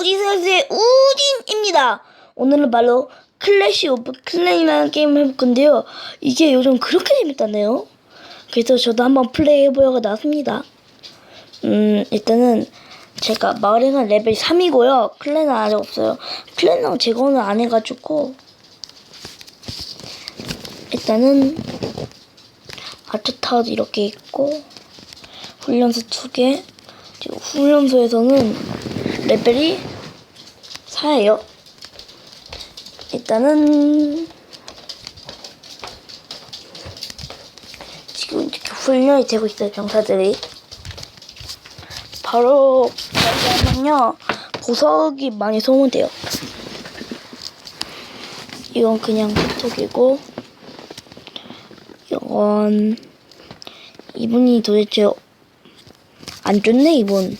우디사스의 우딘입니다. 오늘은 바로 클래시 오브 클랜이라는 게임을 해볼 건데요. 이게 요즘 그렇게 재밌다네요. 그래서 저도 한번 플레이해보려고 나왔습니다. 음, 일단은 제가 마을에는 레벨 3이고요. 클랜은 아직 없어요. 클랜은 제거는 안 해가지고 일단은 아트타워도 이렇게 있고 훈련소 두 개. 그리고 훈련소에서는 레벨이 4예요. 일단은 지금 이렇게 훈련이 되고 있어요, 병사들이. 바로 하면요 보석이 많이 소모돼요. 이건 그냥 보석이고 이건 이분이 도대체 안 좋네 이분.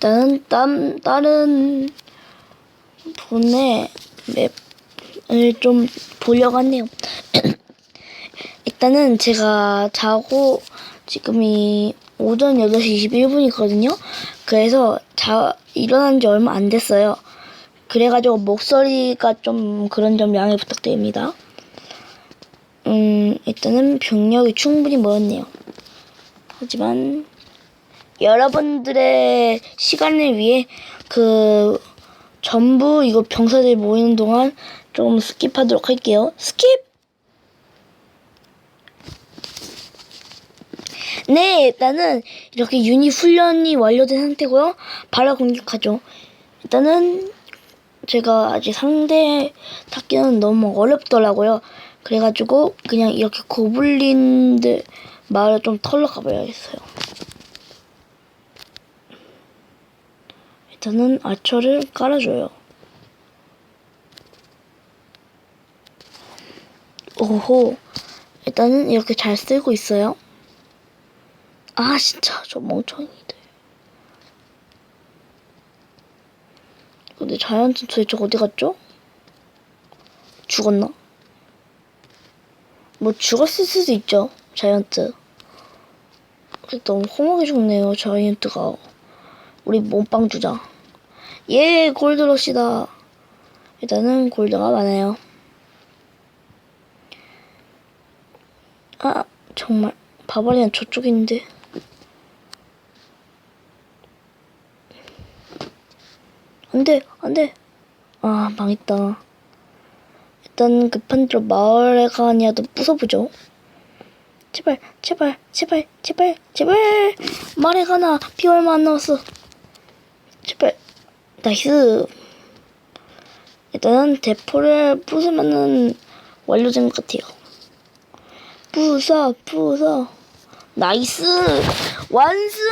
일단은 땀, 다른 분의 맵을 좀 보려고 하네요. 일단은 제가 자고 지금이 오전 8시 21분이거든요. 그래서 자, 일어난 지 얼마 안 됐어요. 그래가지고 목소리가 좀 그런 점 양해 부탁드립니다. 음, 일단은 병력이 충분히 모였네요. 하지만 여러분들의 시간을 위해 그 전부 이거 병사들 모이는 동안 조금 스킵하도록 할게요. 스킵! 네, 일단은 이렇게 유닛 훈련이 완료된 상태고요. 바로 공격하죠. 일단은 제가 아직 상대 탁기는 너무 어렵더라고요. 그래가지고 그냥 이렇게 고블린들 마을을 좀 털러 가봐야겠어요. 일단은 아처를 깔아줘요. 오호. 일단은 이렇게 잘 쓰고 있어요. 아, 진짜, 저 멍청이들. 근데 자이언트 도대체 어디 갔죠? 죽었나? 뭐 죽었을 수도 있죠, 자이언트. 너무 험하게 죽네요, 자이언트가. 우리 몸빵 주자. 예, 골드러시다. 일단은 골드가 많아요. 아, 정말. 바바리안 저쪽에 있는데. 안 돼, 안 돼. 아, 망했다. 일단 급한 대로 마을에 가냐도 부숴보죠. 제발, 제발, 제발, 제발, 제발. 마을에 가나. 비 얼마 안 남았어. 제발. 나이스. 일단은 대포를 부수면은 완료된 것 같아요. 부숴, 부숴. 나이스. 완승.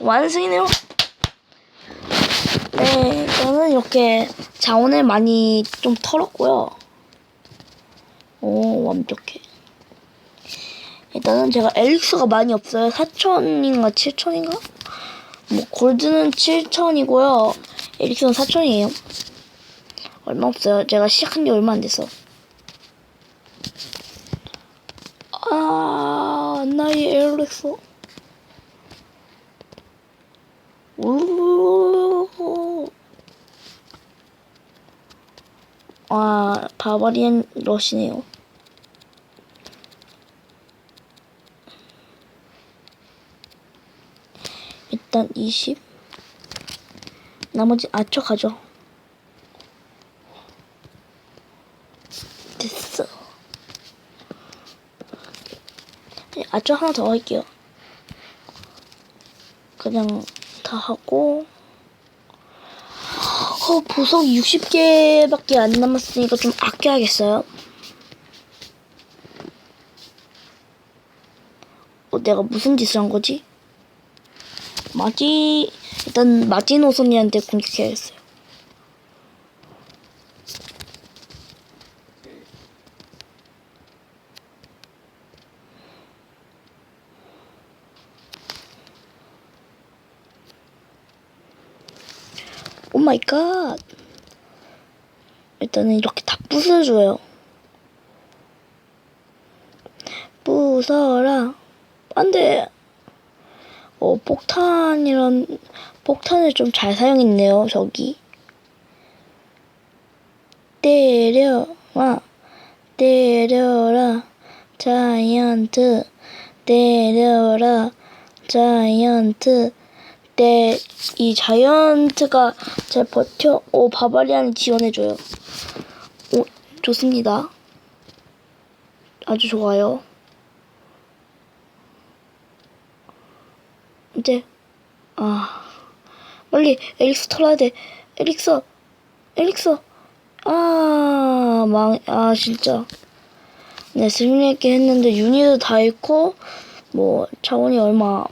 완승이네요. 네, 저는 이렇게 자원을 많이 좀 털었고요. 오, 완벽해. 일단은 제가 엘릭스가 많이 없어요. 4천인가 7천인가? 뭐 골드는 7천이고요. 엘릭스는 4천이에요. 얼마 없어요. 제가 시작한 지 얼마 안 됐어. 아, 나의. 우. 아, 바바리안 러시네요. 일단 20. 나머지 아쳐 가죠. 됐어. 네, 아쳐 하나 더 할게요. 그냥 다 하고 어, 보석 60개밖에 안 남았으니까 좀 아껴야겠어요. 어, 내가 무슨 짓을 한 거지? 마지 일단 마지노선이한테 공격해야겠어요. 오 마이 갓. 일단은 이렇게 다 부숴줘요. 부숴라. 안 돼. 어, 폭탄이란, 폭탄을 좀 잘 사용했네요, 저기. 때려와, 때려라, 자이언트, 때려라, 자이언트. 때, 이 자이언트가 잘 버텨, 오, 바바리안이 지원해줘요. 오, 좋습니다. 아주 좋아요. 이제 아 빨리 에릭스 털어야 돼. 에릭서 에릭서. 아 망 아 진짜. 네 승리했게 했는데 유니도 다 잃고 뭐 차원이 얼마.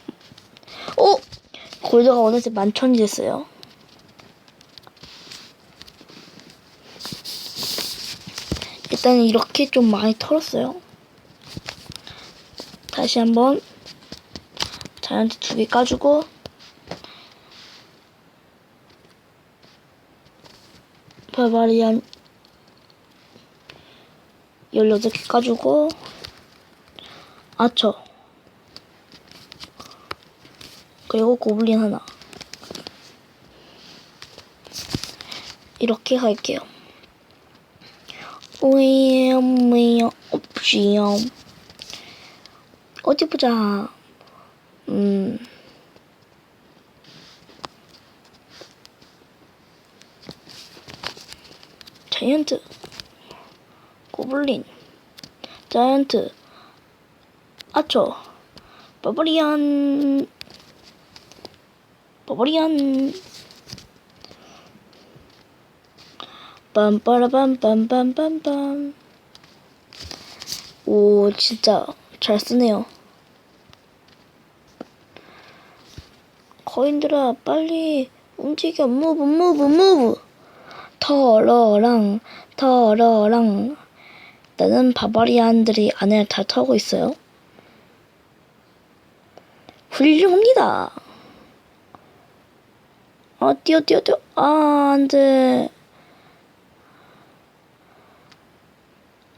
어? 골드가 어느새 만천이 됐어요. 일단 이렇게 좀 많이 털었어요. 다시 한번 자이언트 두 개 까주고. 바바리안 16개 까주고. 아처. 그리고 고블린 하나. 이렇게 할게요. 오이엄이엄 없지요. 어디 보자 음. 자이언트. 고블린. 자이언트. 아초. 버버리안 버버리안 빰빠라빰빰빰빰빰. 오 진짜 잘 쓰네요 거인들아 빨리 움직여. 무브 무브 무브 터러랑 터러랑. 나는 바바리안들이 안을 다 타고 있어요. 훌륭합니다. 아 뛰어 뛰어 뛰어. 아 안돼.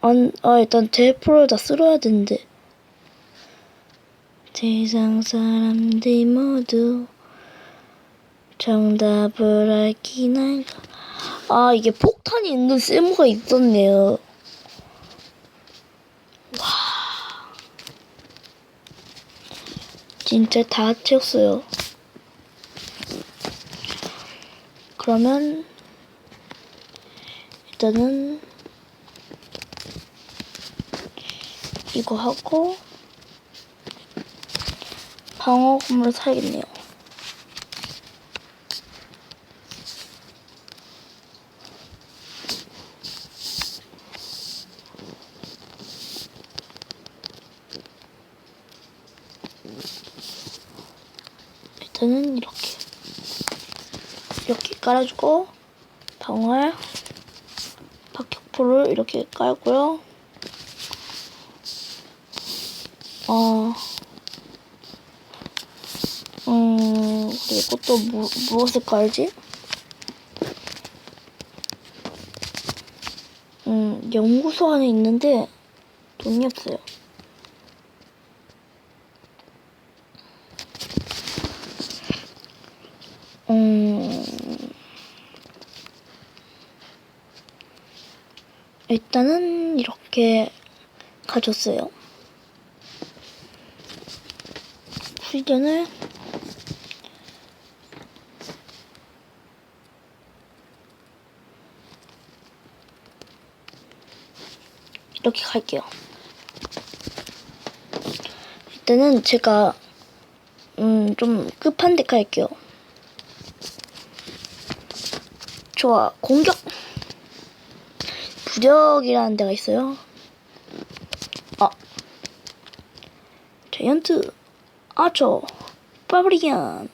안, 아 일단 대포를 다 쓸어야 되는데. 세상 사람들 모두 정답을 알긴 할까 아 이게 폭탄이 있는 쓸모가 있었네요. 와 진짜 다 채웠어요. 그러면 일단은 이거 하고 방어 건물을 사야겠네요. 일단은 이렇게 이렇게 깔아주고 방어할 박격포를 이렇게 깔고요. 어, 음, 그리고 또 무, 무엇을 깔지? 음, 연구소 안에 있는데 돈이 없어요. 일단은 이렇게 가졌어요. 후전을 이렇게 갈게요. 일단은 제가 음좀 끝판 데 갈게요. 좋아 공격 부력이라는 데가 있어요. 아 자이언트. 아저 파브리안.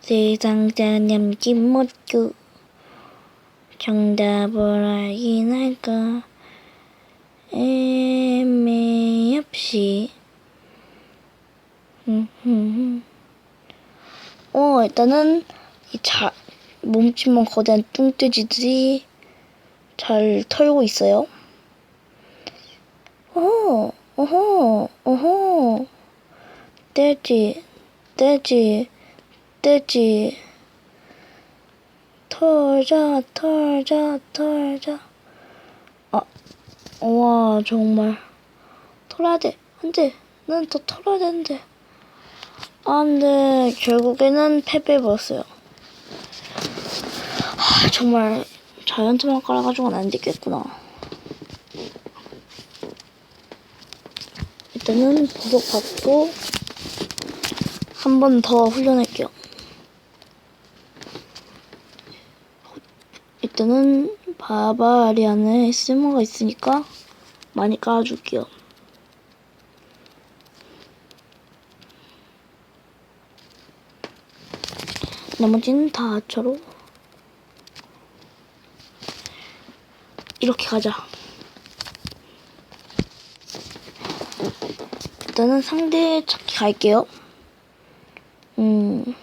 세상자 남기 못고 정답을 알긴 할까? 애매 없이. 어 일단은 이 자 몸집만 거대한 뚱돼지들이 잘 털고 있어요. 어, 어허, 어허. 돼지, 돼지, 돼지. 털자, 털자, 털자. 아, 와, 정말. 털어야 돼. 안 돼. 난 더 털어야 되는데. 안 돼. 결국에는 패배해버렸어요. 하, 정말 자이언트만 깔아가지고는 안 되겠구나. 일단은 보석 받고 한 번 더 훈련할게요. 일단은 바바리안에 쓸모가 있으니까 많이 깔아줄게요. 나머지는 다 아처로 이렇게 가자. 일단은 상대 찾기 갈게요. 음.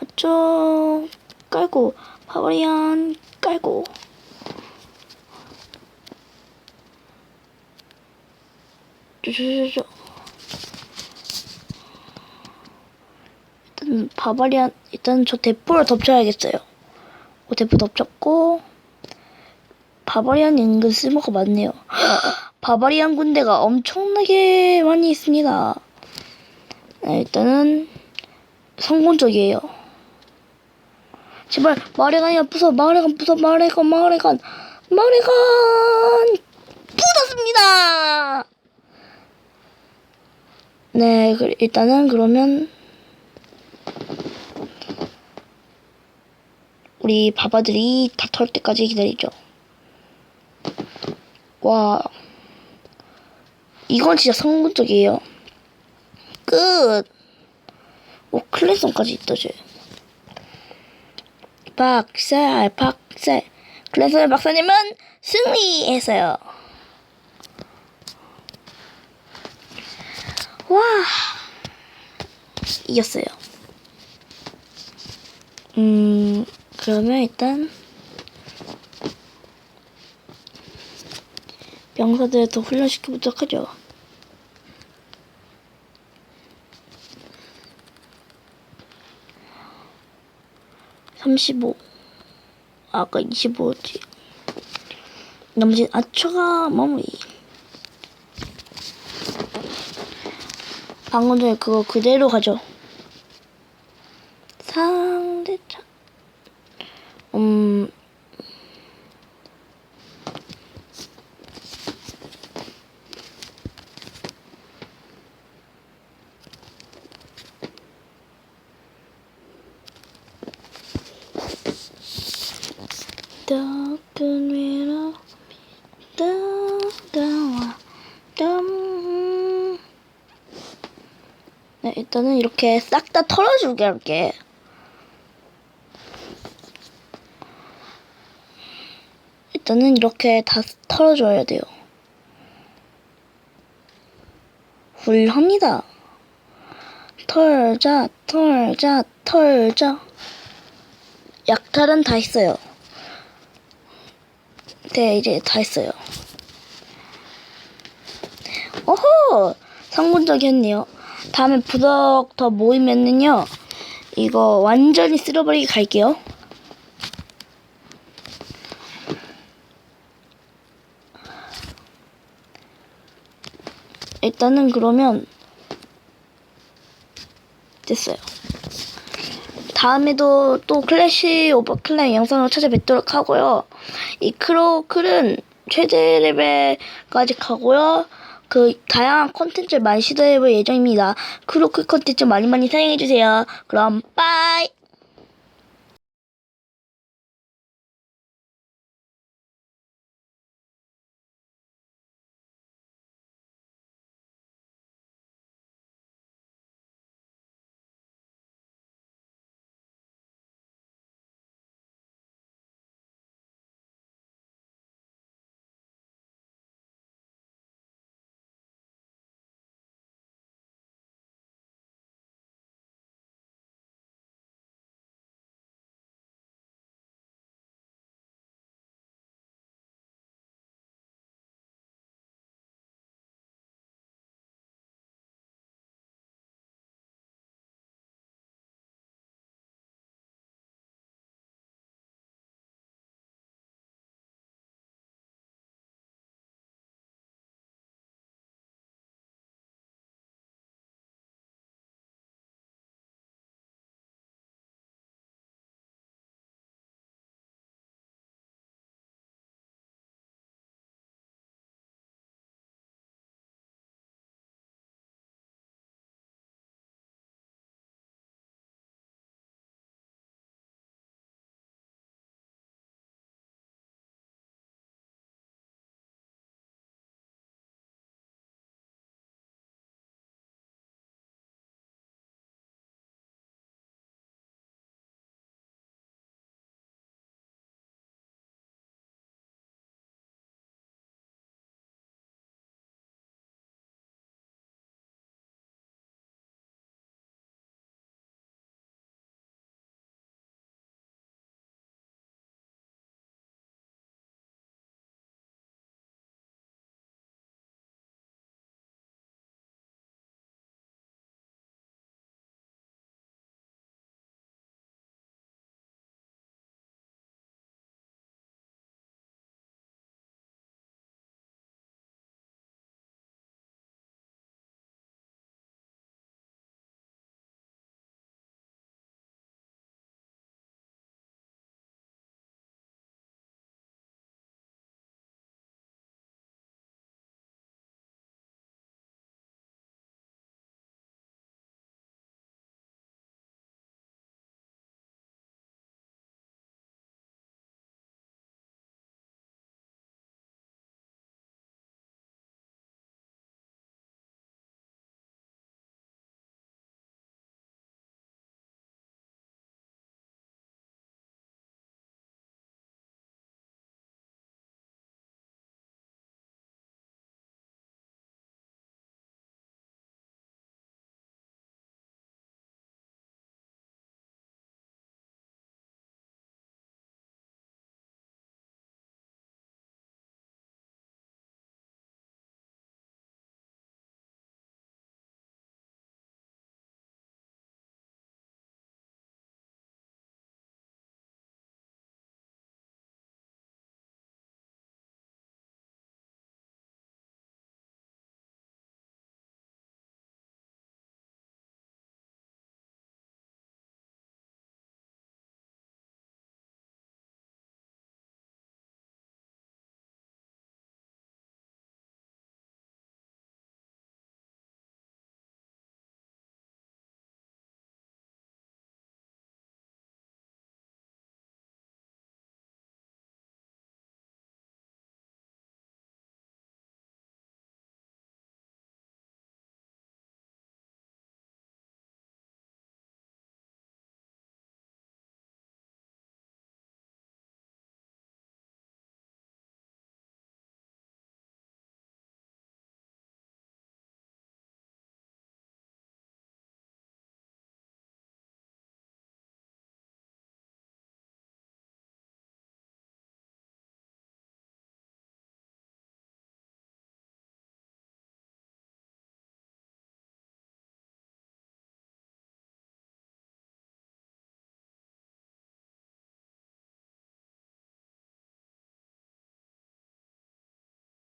아쪽 깔고 바바리안 깔고 쪼쪼쪼쪼 일단 바바리안 일단 저 대포를 덮쳐야겠어요. 오, 대포 덮쳤고 바바리안 은근 쓸모가 많네요. 바바리안 군대가 엄청나게 많이 있습니다. 네, 일단은 성공적이에요. 제발 마레간이야 부숴 마레간 부숴 마레간 마레간 마레간 부쉈습니다. 네, 그- 일단은 그러면 우리 바바들이 다 털 때까지 기다리죠. 와, 이건 진짜 성공적이에요. 끝. 오, 클래성까지 있다, 쟤. 박살, 박살. 클래성 박사님은 승리했어요. 와, 이겼어요. 음, 그러면 일단 병사들 더 훈련시켜 보도록 하죠. 삼십오. 아까 25였지. 나머지 아처가 마무리. 방금 전에 그거 그대로 가죠. 상대차. 음. 더큰 위로 떠다와 덤. 네, 일단은 이렇게 싹 다 털어주게 할게. 일단은 이렇게 다 털어줘야 돼요. 훌합니다. 털자, 털자, 털자. 약탈은 다 했어요. 네, 이제 다 했어요. 오호! 성공적이었네요. 다음에 부덕 더 모이면은요, 이거 완전히 쓸어버리게 갈게요. 일단은 그러면 됐어요. 다음에도 또 클래시 오버 클랜 영상을 찾아뵙도록 하고요. 이 크로클은 최대 레벨까지 가고요. 그 다양한 콘텐츠를 많이 시도해볼 예정입니다. 크로클 콘텐츠 많이 많이 사랑해주세요. 그럼 빠이!